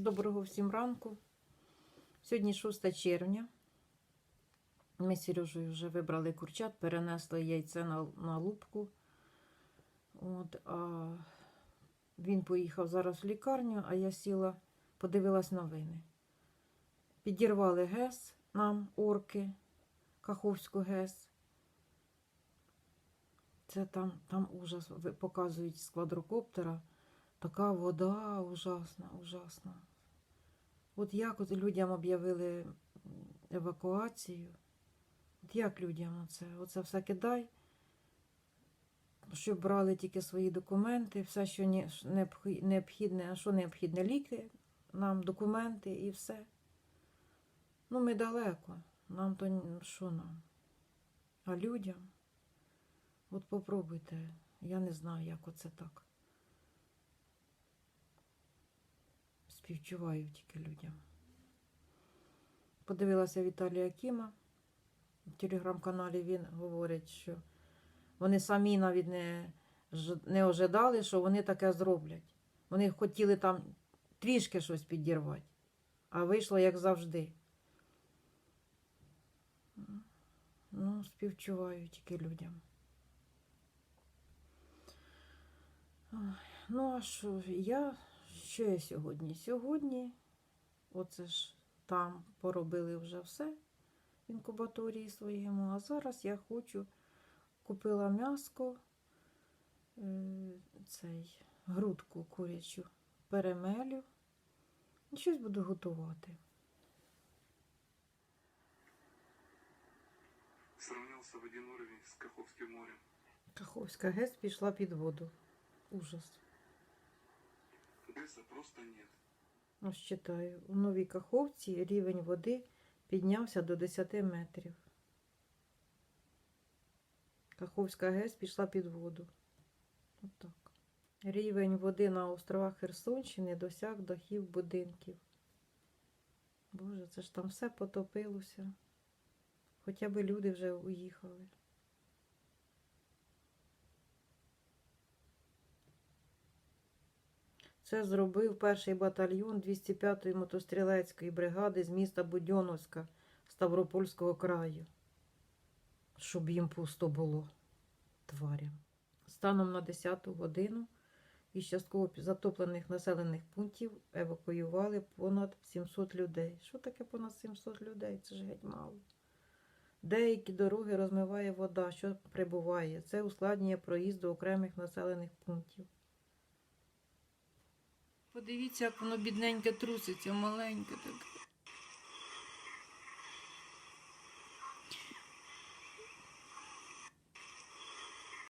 Доброго всім ранку. Сьогодні 6 червня. Ми з Сережею вже вибрали курчат, перенесли яйце на, на лупку. От, а він поїхав зараз в лікарню, а я сіла, подивилась новини. Підірвали ГЕС нам, орки, Каховську ГЕС. Це там, там ужас. Показують з квадрокоптера. Така вода ужасна, ужасна. От як от людям об'явили евакуацію? От як людям оце? Оце все кидай, щоб брали тільки свої документи, все, що необхідне, а що необхідне, ліки, нам документи і все. Ну, ми далеко. Нам то що нам? А людям? От попробуйте. Я не знаю, як оце так. Співчуваю тільки людям. Подивилася Віталія Кіма. В телеграм-каналі він говорить, що вони самі навіть не, не ожидали, що вони таке зроблять. Вони хотіли там трішки щось підірвати, а вийшло як завжди. Ну, співчуваю тільки людям. Ну, а що, я, що я сьогодні? Сьогодні, оце ж там поробили вже все в інкубаторії своєму, а зараз я хочу, купила м'яско, е, цей, грудку курячу, перемелю і щось буду готувати. Сравнялся в один уровень с Каховским морем. Каховська ГЕС пішла під воду. Ужас. Геса просто нет. Ось читаю. У Новій Каховці рівень води піднявся до 10 метрів. Каховська ГЕС пішла під воду. Отак. Рівень води на островах Херсонщини досяг дахів будинків. Боже, це ж там все потопилося. Хоча б люди вже уїхали. Це зробив перший батальйон 205-ї мотострілецької бригади з міста Будьоновська Ставропольського краю. Щоб їм пусто було тварям. Станом на 10 годину із частково затоплених населених пунктів евакуювали понад 700 людей. Що таке понад 700 людей? Це ж геть мало. Деякі дороги розмиває вода, що прибуває. Це ускладнює проїзд до окремих населених пунктів. Подивіться, як воно бідненьке труситься, маленьке таке.